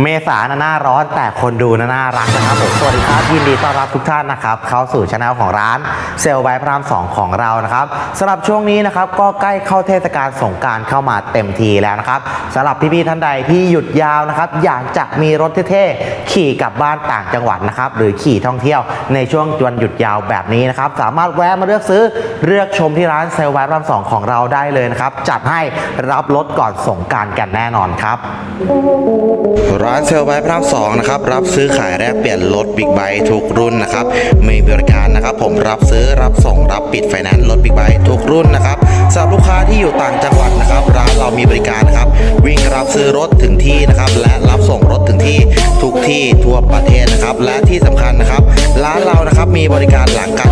เมษาน่ะหน้าร้อนแต่คนดูน่ะน่ารักนะครับผมสวัสดีครับยินดีต้อนรับทุกท่านนะครับเข้าสู่ช anel ของร้านเซลล์ไบพรามสองของเรานะครับสำหรับช่วงนี้นะครับก็ใกล้เข้าเทศกาลสงการเข้ามาเต็มทีแล้วนะครับสำหรับพี่ๆท่านใดที่หยุดยาวนะครับอยากจะมีรถเท่ๆขี่กลับบ้านต่างจังหวัดนะครับหรือขี่ท่องเที่ยวในช่วงวันหยุดยาวแบบนี้นะครับสามารถแวะมาเลือกซื้อเลือกชมที่ร้านเซลล์ไบพรามสองของเราได้เลยนะครับจัดให้รับรถก่อนสงการกันแน่นอนครับร้านเซลล์ไบพระรามสองนะครับรับซื้อขายแลกเปลี่ยนรถบิ๊กไบค์ทุกรุ่นนะครับมีบริการนะครับ ผมรับซื้อรับส่งรับปิดไฟแนนซ์รถบิ๊กไบค์ทุกรุ่นนะครับสำหรับลูกค้าที่อยู่ต่างจังหวัดนะครับ ร้านเรามีบริการนะครับ วิ่งรับซื้อรถถึงที่นะครับ และรับส่งรถถึงที่ทุกที่ทั่วประเทศนะครับ และที่สำคัญนะครับ ร้านเรานะครับมีบริการหลังการ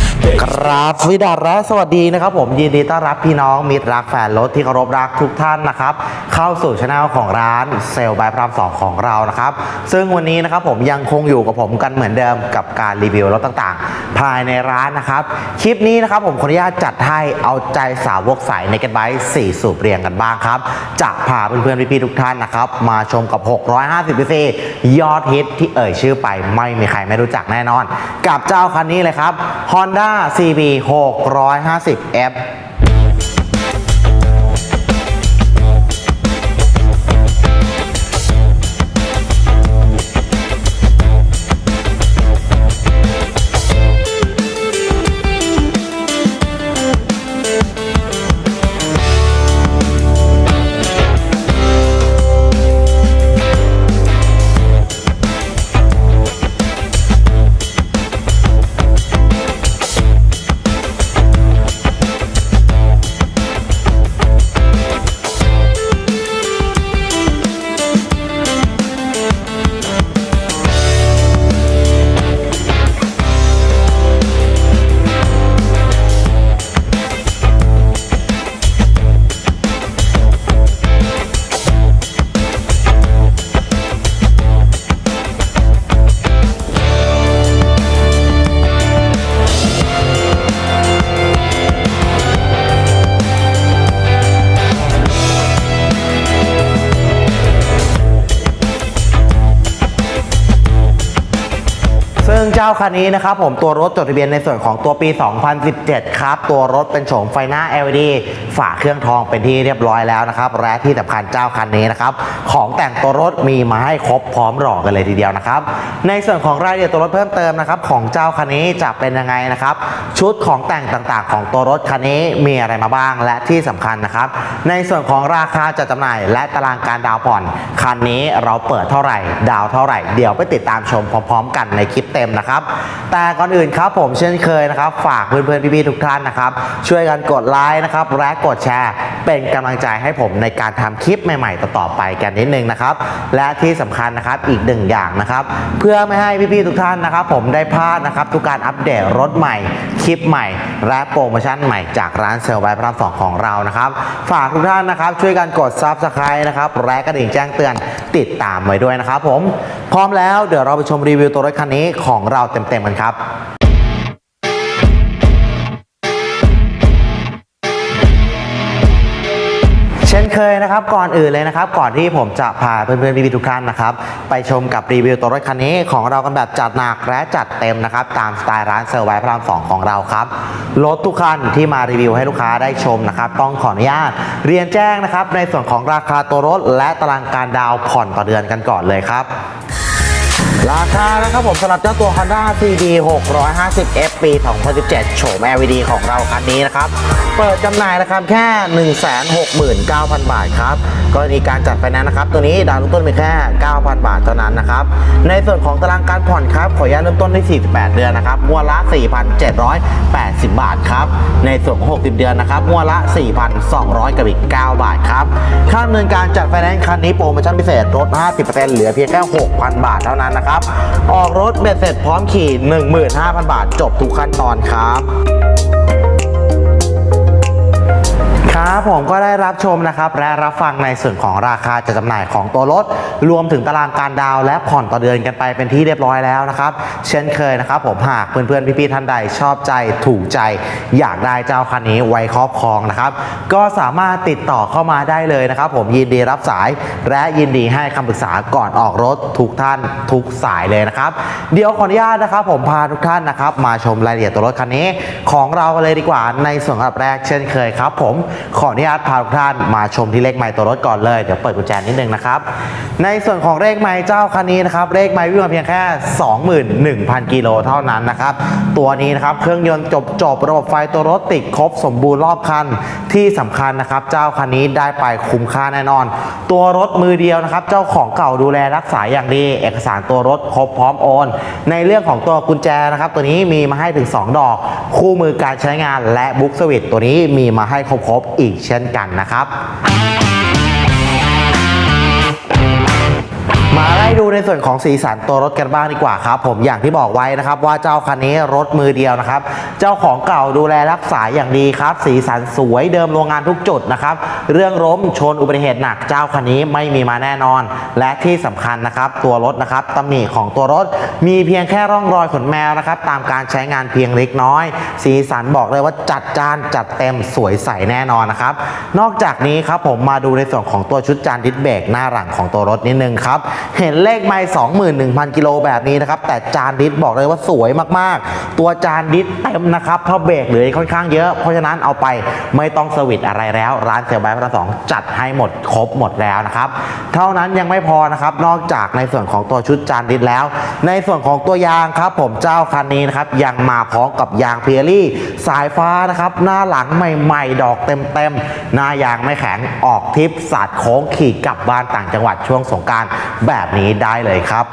ครับวัสดีและสวัสดีนะครับผมยินดีต้อนรับพี่น้องมิตรรักแฟนรถที่เคารพรักทุกท่านนะครับเข้าสู่ช anel ของร้านเซลล์บายพรามสองของเรานะครับซึ่งวันนี้นะครับผมยังคงอยู่กับผมกันเหมือนเดิมกับการรีวิวรถต่างๆ ภายในร้านนะครับคลิปนี้นะครับผมขออนุญาตจัดให้เอาใจสาวกสายในกันไบสี่สูบเรียงกันบ้างครับจะพาเพื่อนๆพี่ๆทุกท่านนะครับมาชมกับ 650 cc ยอดฮิตที่เอ่ยชื่อไปไม่มีใครไม่รู้จักแน่นอน กับเจ้าคันนี้เลยครับ Honda CB 650F คันนี้นะครับผมตัวรถจดทะเบียนในส่วนของตัวปี 2017 ครับ ตัวรถเป็นโฉมไฟหน้า LED ฝาเครื่องทองเป็นที่เรียบร้อยแล้วนะครับ และที่สำคัญเจ้าคันนี้นะครับ ของแต่งตัวรถมีมาให้ครบพร้อมหล่อกันเลยทีเดียวนะครับ ในส่วนของรายละเอียดตัวรถเพิ่มเติมนะครับ ของเจ้าคันนี้จะเป็นยังไงนะครับ ชุดของแต่งต่างๆ ของตัวรถคันนี้มีอะไรมาบ้าง และที่สำคัญนะครับ ในส่วนของราคาจัดจำหน่าย และตารางการดาวน์ผ่อน คันนี้เราเปิดเท่าไหร่ ดาวเท่าไหร่ เดี๋ยวไปติดตามชมพร้อม ๆ กันในคลิปเต็มนะครับแต่ก่อนอื่นครับผมเช่นเคยนะครับ ฝากเพื่อนๆพี่ๆทุกท่านนะครับ ช่วยกันกดไลค์นะครับและกดแชร์ เป็นกำลังใจให้ผมในการทำคลิปใหม่ ๆ ต่อๆไปกันนิดนึงนะครับ และที่สำคัญนะครับอีกหนึ่งอย่างนะครับ เพื่อไม่ให้พี่ๆทุกท่านนะครับ ผมได้พลาดนะครับทุกการอัปเดตรถใหม่ คลิปใหม่ และโปรโมชั่นใหม่จากร้านเซลล์ไบพระรามสองของเรานะครับ ฝากทุกท่านนะครับ ช่วยกันกด Subscribe นะครับและกระดิ่งแจ้งเตือนติดตามไว้ด้วยนะครับผมพร้อมแล้วเดี๋ยวเราไปชมรีวิวตัวรถคันนี้ของเราเต็มๆกันครับ เคยนะครับก่อนอื่นเลยนะครับ ก่อนที่ผมจะพาเพื่อนๆพี่ๆทุกท่านนะครับไปชมกับรีวิวตัวรถคันนี้ของเรากันแบบจัดหนักและจัดเต็มนะครับตามสไตล์ร้านเซอร์ไวพระรามสองของเราครับรถทุกคันที่มารีวิวให้ลูกค้าได้ชมนะครับต้องขออนุญาตเรียนแจ้งนะครับในส่วนของราคาตัวรถและตารางการดาวน์ผ่อนต่อเดือนกันก่อนเลยครับ ราคานะครับผมสำหรับเจ้าตัว Honda CD 650 F ปี 2017 โฉม LED ของเราคันนี้นะครับ เปิดจำหน่ายนะครับแค่ 169,000 บาทครับ กรณีการจัดไฟแนนซ์นะครับ ตัวนี้ดาวน์เริ่มต้นเป็นแค่ 9,000 บาทเท่านั้นนะครับ ในส่วนของตารางการผ่อนครับ ขออนุญาตเริ่มต้นที่ 48 เดือนนะครับงวดละ 4,780 บาทครับ ในส่วนของ 60 เดือนนะครับงวดละ 4,200กับอีก 9 บาทครับ ค่าดำเนินการจัดไฟแนนซ์คันนี้โปรโมชั่นพิเศษลด 50%เหลือเพียงแค่ 6,000 บาทเท่านั้นนะครับ ออกรถเบ็ดเสร็จพร้อมขี่ 15,000 บาท จบทุกขั้นตอนครับ ครับผมก็ได้รับชมนะครับและรับฟังในส่วนของราคาจัดจำหน่ายของตัวรถ รวมถึงตารางการดาวและผ่อนต่อเดือนกันไปเป็นที่เรียบร้อยแล้วนะครับเช่นเคยนะครับผมหากเพื่อนๆพี่ๆท่านใดชอบใจถูกใจ อยากได้เจ้าคันนี้ไว้ครอบครองนะครับก็สามารถติดต่อเข้ามาได้เลยนะครับ ผมยินดีรับสายและยินดีให้คำปรึกษาก่อนออกรถทุกท่านทุกสายเลยนะครับ เดี๋ยวขออนุญาตนะครับผมพาทุกท่านนะครับ มาชมรายละเอียดตัวรถคันนี้ ของเราเลยดีกว่าในส่วนอันดับแรกเช่นเคยครับ ผมขออนุญาตพาทุกท่านมาชมที่เลขไมล์ตัวรถก่อนเลย เดี๋ยวเปิดกุญแจนิดนึงนะครับ ในส่วนของเลขไมล์เจ้าคันนี้นะครับ เลขไมล์วิ่งมาเพียงแค่ 21,000 กิโลเท่านั้นนะครับ ตัวนี้นะครับ เครื่องยนต์จบจบระบบไฟตัวรถติดครบสมบูรณ์รอบคัน ที่สำคัญนะครับ เจ้าคันนี้ได้ไปคุ้มค่าแน่นอน ตัวรถมือเดียวนะครับ เจ้าของเก่าดูแลรักษาอย่างดี เอกสารตัวรถครบพร้อมโอน ในเรื่องของตัวกุญแจนะครับ ตัวนี้มีมาให้ถึง 2 ดอก คู่มือการใช้งานและบุ๊กสวิตตัวนี้มีมาให้ครบอีกเช่นกันนะครับ มาไล่ ดูในส่วนของสีสันตัวรถกันบ้างดีกว่าครับ ผมอย่างที่บอกไว้นะครับ ว่าเจ้าคันนี้รถมือเดียวนะครับ เจ้าของเก่าดูแลรักษาอย่างดีครับ สีสันสวยเดิมโรงงานทุกจุดนะครับ เรื่องล้มชนอุบัติเหตุหนักเจ้าคันนี้ไม่มีมาแน่นอน และที่สำคัญนะครับ ตัวรถนะครับตำหนิของตัวรถ มีเพียงแค่ร่องรอยขนแมวนะครับ ตามการใช้งานเพียงเล็กน้อย สีสันบอกเลยว่าจัดจานจัดเต็มสวยใสแน่นอนนะครับ นอกจากนี้ครับผมมาดูในส่วนของตัวชุดจานดิสเบรกหน้าหลังของตัวรถนิดนึงครับเห็นเลขไมล์21,000 กิโลแบบนี้นะครับ แต่จานดิสบอกเลยว่าสวยมากๆ ตัวจานดิสเต็มนะครับเพราะเบรกเหลือค่อนข้างเยอะ เพราะฉะนั้นเอาไปไม่ต้องสวิตอะไรแล้ว ร้านเซลล์ไบค์พระสองจัดให้หมดครบหมดแล้วนะครับ เท่านั้นยังไม่พอนะครับนอกจากในส่วนของตัวชุดจานดิสแล้ว ในส่วนของตัวยางครับ ผมเจ้าคันนี้นะครับยังมาพร้อมกับยางเพียรี่ สายฟ้านะครับหน้าหลังใหม่ ๆ ดอกเต็มๆหน้ายางไม่แข็งออกทิปสาดโค้งขี่กลับบ้านต่างจังหวัดช่วงสงการแบบนี้ได้เลยครับ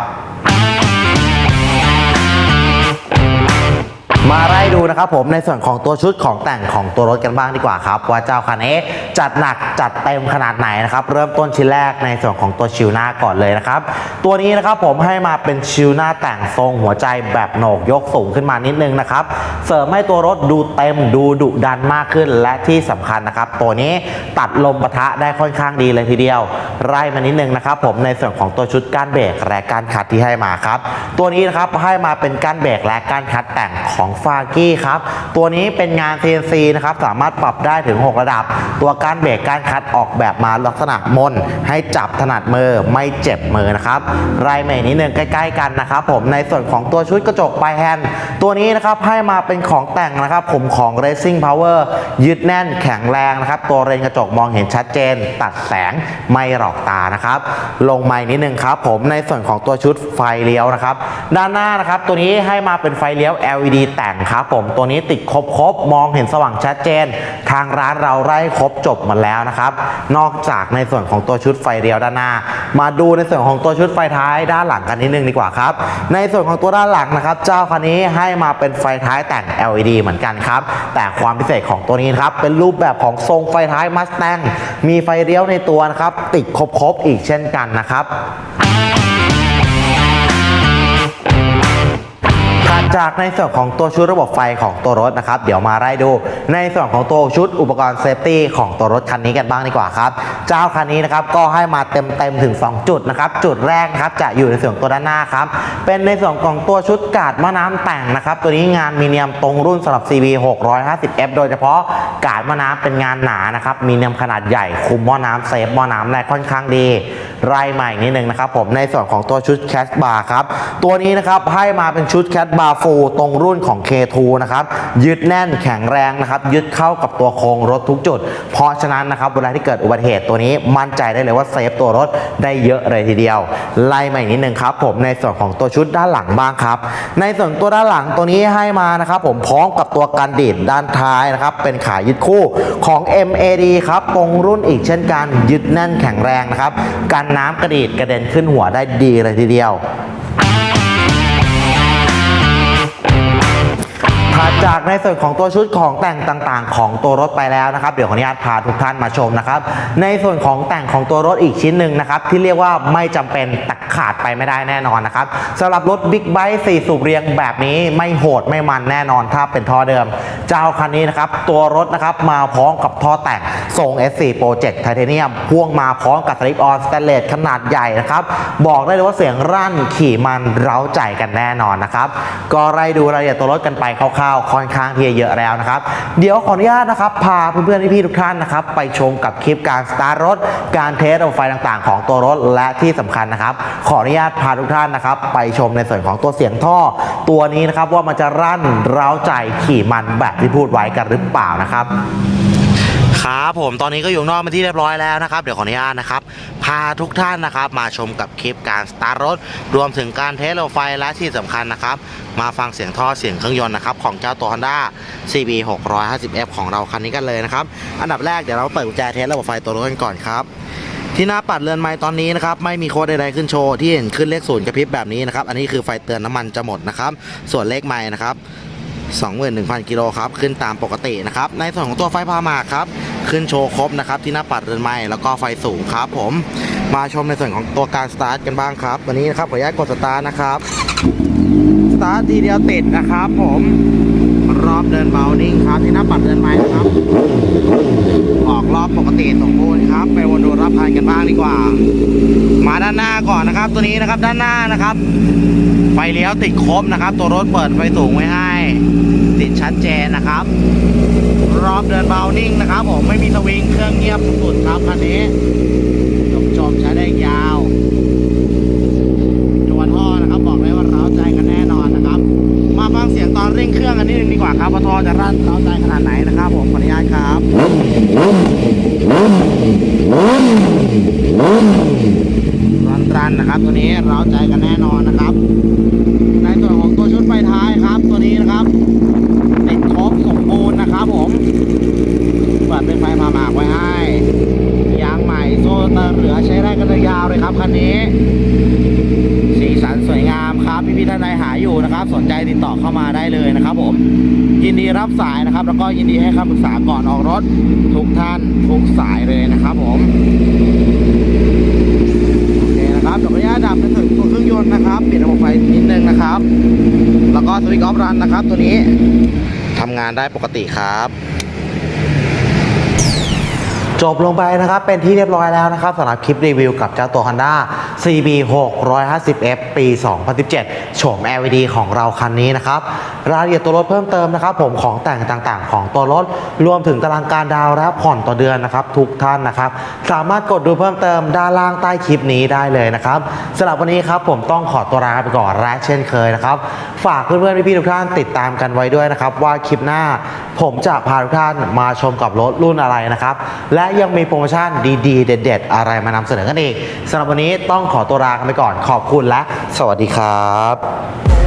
ดูนะครับผมในส่วนของตัวชุดของแต่งของตัวรถกันบ้างดีกว่าครับว่าเจ้าคันนี้จัดหนักจัดเต็มขนาดไหนนะครับเริ่มต้นชิ้นแรกในส่วนของตัวชิวหน้าก่อนเลยนะครับตัวนี้นะครับผมให้มาเป็นชิวหน้าแต่งทรงหัวใจแบบโหนกยกสูงขึ้นมานิดนึงนะครับเสริมให้ตัวรถดูเต็มดูดุดันมากขึ้น และที่สำคัญนะครับตัวนี้ตัดลมปะทะได้ค่อนข้างดีเลยทีเดียว ไล่มานิดนึงนะครับผมในส่วนของตัวชุดก้านเบรกและก้านคัดที่ให้มาครับตัวนี้นะครับให้มาเป็นก้านเบรกและก้านคัดแต่งของฟากี้ครับ ตัวนี้เป็นงาน CNC นะครับ สามารถปรับได้ถึง 6 ระดับ ตัวกานเบรกกานคัดออกแบบมาลักษณะมน ให้จับถนัดมือไม่เจ็บมือนะครับรายเมทนิดนึงใกล้ ๆ กันนะครับ ผมในส่วนของตัวชุดกระจกปลายแฮนด์ตัวนี้นะครับให้มาเป็นของแต่งนะครับ ผมของ Racing Power ยึดแน่นแข็งแรงนะครับ ตัวเรนกระจกมองเห็นชัดเจน ตัดแสงไม่หลอกตานะครับ ลงมานิดนึงครับ ผมในส่วนของตัวชุดไฟเลี้ยวนะครับ ด้านหน้านะครับ ตัวนี้ให้มาเป็นไฟเลี้ยว LED แต่งครับผมตัวนี้ติดครบครบมองเห็นสว่างชัดเจน ทางร้านเราไล่ครบจบหมดแล้วนะครับ นอกจากในส่วนของตัวชุดไฟเลี้ยวด้านหน้า มาดูในส่วนของตัวชุดไฟท้ายด้านหลังกันนิดนึงดีกว่าครับ ในส่วนของตัวด้านหลังนะครับ เจ้าคันนี้ให้มาเป็นไฟท้ายแต่ง LED เหมือนกันครับ แต่ความพิเศษของตัวนี้นครับเป็นรูปแบบของทรงไฟท้ายมัสแตงมีไฟเลี้ยวในตัวนะครับ ติดครบครบอีกเช่นกันนะครับ ถัดจากในส่วนของตัวชุดระบบไฟของตัวรถนะครับ เดี๋ยวมาไล่ดู ในส่วนของตัวชุดอุปกรณ์เซฟตี้ของตัวรถคันนี้กันบ้างดีกว่าครับ เจ้าคันนี้นะครับก็ให้มาเต็มเต็มๆถึง 2 จุดนะครับ จุดแรกครับจะอยู่ในส่วนตัวด้านหน้าครับ เป็นในส่วนของตัวชุดกาดมะน้ำแต่งนะครับ ตัวนี้งานมีเนียมตรงรุ่นสำหรับ CB 650F โดยเฉพาะกาดมะน้ำเป็นงานหนานะครับ มีเนียมขนาดใหญ่คุมหม้อน้ำเซฟหม้อน้ำได้ค่อนข้างดีไล่ใหม่นิดนึงนะครับผมในส่วนของตัวชุดแคชบาร์ครับตัวนี้นะครับให้มาเป็นชุดแคชบาร์ฟูตรงรุ่นของ K2 นะครับยึดแน่นแข็งแรงนะครับยึดเข้ากับตัวโครงรถทุกจุด เพราะฉะนั้นนะครับเวลาที่เกิดอุบัติเหตุตัวนี้มั่นใจได้เลยว่าเซฟตัวรถได้เยอะเลยทีเดียว ไล่ใหม่นิดนึงครับผมในส่วนของตัวชุดด้านหลังบ้างครับในส่วนตัวด้านหลังตัวนี้ให้มานะครับผมพร้อมกับตัวกันดีดด้านท้ายนะครับเป็นขายึดคู่ของ MAD ครับตรงรุ่นอีกเช่นกันยึดแน่นแข็งแรงนะครับกันน้ำกระดีดกระเด็นขึ้นหัวได้ดีเลยทีเดียว จากในส่วนของตัวชุดของแต่งต่างๆ ของตัวรถไปแล้วนะครับ เดี๋ยวขออนุญาตพาทุกท่านมาชมนะครับ ในส่วนของแต่งของตัวรถอีกชิ้นหนึ่งนะครับ ที่เรียกว่าไม่จำเป็นตัดขาดไปไม่ได้แน่นอนนะครับสำหรับรถบิ๊กไบค์4สูบเรียงแบบนี้ไม่โหดไม่มันแน่นอนถ้าเป็นท่อเดิม เจ้าคันนี้นะครับ ตัวรถนะครับมาพร้อมกับท่อแต่งทรง S4 Project Titanium พ่วงมาพร้อมกับสลิปออนสแตนเลสขนาดใหญ่นะครับ บอกได้เลยว่าเสียงรั่นขี่มันเร้าใจกันแน่นอนนะครับ ก็ไล่ดูรายละเอียดตัวรถกันไปคร่าวๆค่อนข้างที่จะเยอะแล้วนะครับ เดี๋ยวขออนุญาตนะครับ พาเพื่อนๆพี่ๆทุกท่านนะครับ ไปชมกับคลิปการสตาร์ทรถ การเทสระบบไฟต่างๆ ของตัวรถและที่สำคัญนะครับ ขออนุญาตพาทุกท่านนะครับ ไปชมในส่วนของตัวเสียงท่อ ตัวนี้นะครับว่ามันจะรั่นเร้าใจขี่มันแบบที่พูดไว้กันหรือเปล่านะครับ ครับผมตอนนี้ก็อยู่นอกเป็นที่เรียบร้อยแล้วนะครับ เดี๋ยวขออนุญาตนะครับ พาทุกท่านนะครับมาชมกับคลิปการสตาร์ทรถ รวมถึงการเทสระบบไฟและที่สำคัญนะครับ มาฟังเสียงท่อเสียงเครื่องยนต์นะครับ ของเจ้าตัว Honda CB 650F ของเราคันนี้กันเลยนะครับ อันดับแรกเดี๋ยวเราเปิดกุญแจเทสระบบไฟตัวรถกันก่อนครับที่หน้าปัดเรือนไม้ตอนนี้นะครับไม่มีโค้ดใดๆขึ้นโชว์ที่เห็นขึ้นเลขศูนย์กระพริบแบบนี้นะครับอันนี้คือไฟเตือนน้ำมันจะหมดนะครับส่วนเลขไม้นะครับ 21,000กิโลครับ ขึ้นตามปกตินะครับ ในส่วนของตัวไฟพามาครับ ขึ้นโชว์ครบนะครับ ที่หน้าปัดเรือนไม้แล้วก็ไฟสูงครับผม มาชมในส่วนของตัวการสตาร์ทกันบ้างครับ วันนี้นะครับขออนุญาตกดสตาร์ทนะครับ สตาร์ททีเดียวติดนะครับผมรอบเดินเบานิ่งครับที่หน้าปัดเรือนไม้นะครับ ออกรอบปกติสมบูรณ์ครับ ไปวนดูรับพันกันบ้างดีกว่า มาด้านหน้าก่อนนะครับ ตัวนี้นะครับด้านหน้านะครับ ไฟเลี้ยวติดครบนะครับ ตัวรถเปิดไฟสูงไว้ให้ ติดชัดเจนนะครับ รอบเดินเบานิ่งนะครับผมไม่มีสวิงเครื่องเงียบสุดครับคันนี้จมจมใช้ได้ยาวตัวท่อนะครับบอกเลยว่าเร้าใจกันแน่นอนนะครับ มาฟังเสียงตอนเร่งเครื่องกันนิดนึงดีกว่าครับว่าท่อจะรั่นเร้าใจขนาดไหนนะครับผมขออนุญาตครับ รันนะครับ ตัวนี้เราใจกันแน่นอนนะครับ ในส่วนของตัวชุดไฟท้ายครับ ตัวนี้นะครับติดครบสมบูรณ์นะครับ ผมเปิดเป็นไฟมาหมากไว้ให้ยางใหม่โซ่เตอร์เหลือใช้ได้กันยาวเลยครับคันนี้ สีสันสวยงามครับพี่พี่ๆท่านใดหาอยู่นะครับ สนใจติดต่อเข้ามาได้เลยนะครับ ผมยินดีรับสายนะครับ แล้วก็ยินดีให้คำปรึกษาก่อนออกรถทุกท่านทุกสายเลยนะครับ ผม นะครับเดี๋ยวขออนุญาตดับในส่วนตัวเครื่องยนต์นะครับ เปลี่ยนระบบไฟนิดนึงนะครับ แล้วก็สวิตช์ออฟรันนะครับ ตัวนี้ทำงานได้ปกติครับ จบลงไปนะครับ เป็นที่เรียบร้อยแล้วนะครับสำหรับคลิปรีวิวกับเจ้าตัว Honda CB 650F ปี 2017 โฉม LED ของเราคันนี้นะครับ รายละเอียดตัวรถเพิ่มเติมนะครับ ผมของแต่งต่างๆ ของตัวรถ รวมถึงตารางการดาวและผ่อนต่อเดือนนะครับ ทุกท่านนะครับ สามารถกดดูเพิ่มเติมด้านล่างใต้คลิปนี้ได้เลยนะครับสำหรับวันนี้ครับผมต้องขอตัวลาไปก่อนและเช่นเคยนะครับ ฝากเพื่อนๆพี่ๆทุกท่านติดตามกันไว้ด้วยนะครับว่าคลิปหน้า ผมจะพาทุกท่านมาชมกับรถรุ่นอะไรนะครับ และยังมีโปรโมชั่นดีๆ เด็ด ๆ อะไรมานำเสนอกันอีกสำหรับวันนี้ต้องขอตัวลากันไปก่อนขอบคุณและสวัสดีครับ